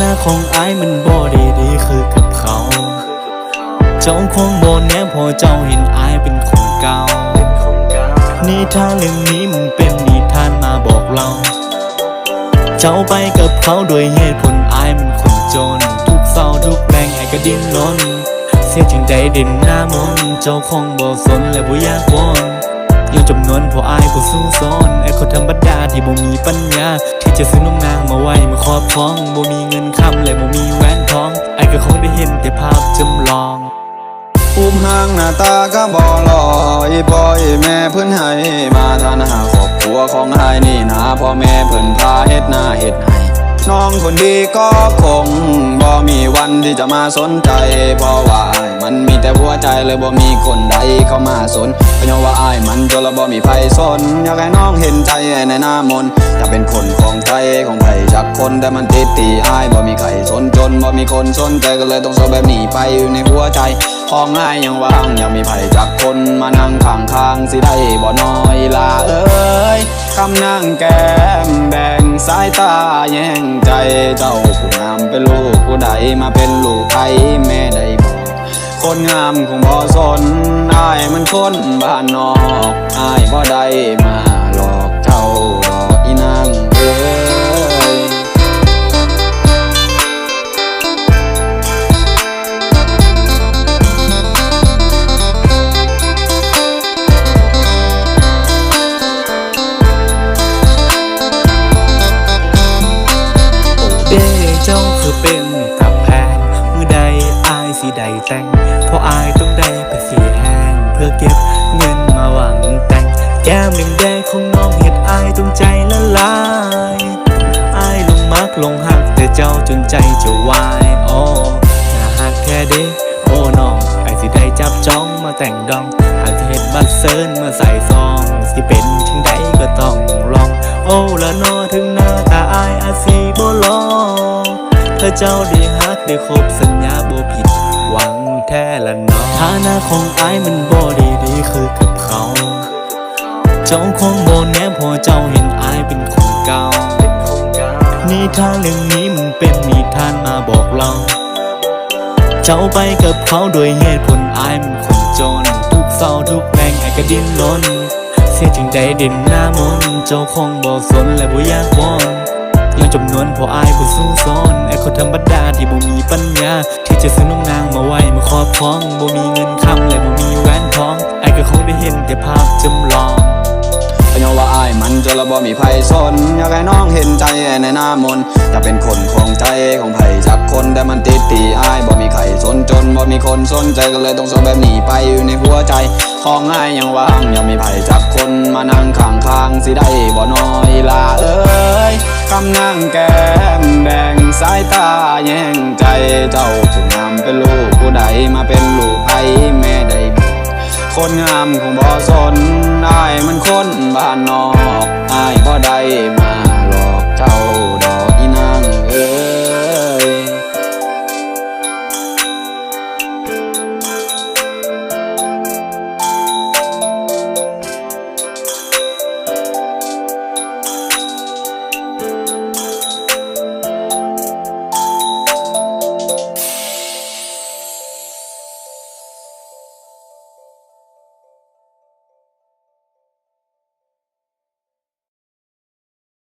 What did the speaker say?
นะของอายมันบ่ได้ดีคือกับเขา เจ้าคงบ่แน่พอเจ้าเห็นอายเป็นคนเก่านิทานเรื่องนี้มันเป็นนิทานมาบอกเรา เจ้าไปกับเขาด้วยเหตุผลอายมันคนจน ทุกเศร้าทุกแรงไอ้ก็ดิ้นรนเสียจริงใจดินหน้ามนเจ้าคงบ่สนและบ่อยากวน ยังจำนวนพราะอายผู้สู้ซ้อนไอ้คนธรรมดาที่บ่มีปัญญา ที่จะซื้อนมนางมาไว้มาครอบครองบ่มีเงินคำและบ่มีแหวนทองไอ้ก็คงได้เห็นแต่ภาพจำลองอุ้มห่างหน้าตาก็บ่หล่ออีพ่ออีแม่เพิ่นให้ มาทานหาครอบครัวของหายนี่นาพ่อแม่เพิ่นพาเฮ็ดหน้าเฮ็ดให้น้องคนดีก็คง ที่จะมาสนใจ เพราะว่าอ้ายมันมีแต่หัวใจเลยบ่มีคนใดเข้ามาสนเพราะว่าอ้ายมันจนและบ่มีไผสนอยากให้น้องเห็นใจในหน้ามนจะเป็นคนของใจของไผจักคนแต่มันติดตีอ้ายบ่มีใครสนจนบ่มีคนสนใจก็เลยต้องโซแบบนี้ไปอยู่ในหัวใจของง่ายยังว่างยังมีไผจักคนมานั่งข้างๆสิได้บ่น้อยลาเอ้ยคำนั่งแก้มแบ่ง สายตาแย่งใจเจ้าผู้งามเป็นลูกผู้ใดมาเป็นลูกใครแม่ได้บอกคนงามคงบ่สนอายมันคนบ้านนอกอายบ่ได้มา จนใจจะวายโอ้น่าหักแค่เด้โอ้น้องไอสิได้จับจ้องมาแต่งดองอาจจะเห็นบัตรเซิร์นมาใส่ซอง สิเป็นถึงใดก็ต้องลอง โอ้ละนอถึงหน้าตาอายอาสีบ่ลองถ้าเจ้าได้ฮักได้ครบสัญญาบ่ผิดหวังแท้ละนอฐานะของอายมันบ่ด้ดีคือกับเขา เจ้าคงบ่แน่พอเจ้าเห็นอายเป็นคนเก่า นิทานเรื่องนี้มันเป็นนิทานมาบอกเรา เจ้าไปกับเขาโดยเหตุผลอายมันคนจน ทุกเศร้าทุกแรงไอ้ก็ดิ้นรนเสียจริงใจเด่นหน้ามนเจ้าคงบ่สนและบ่ยากวอนยังจำนวนพราะอายผู้สู้ซอนไอ้คนธรรมดาที่บ่มีปัญญา ที่จะซื้อนมนางมาไว้มาครอบครองบ่มีเงินคำและบ่มีแหวนทองไอ้ก็คงได้เห็นแต่ภาพจำลองายมันจนและบ่มีไผสนอยากให้น้องเห็นใจในหน้ามนจะเป็นคนของใจของไผจักคนแต่มันติดตีอายบ่มีใครสนจนบ่มีคนสนใจก็เลยต้องโซแบบนี้ไปอยู่ในหัวใจของง่ายยังว่างยังมีไผจักคนมานั่งข้างข้างสิได้บ่น้อยลาเอ้ยคำนั่งแก้มแบ่งสายตาแย่งใจเจ้าผู้งามเป็นลูกผู้ใดมาเป็น คนงามคงบ่สนอายมันคนบ้านนอกอายบ่ได้มา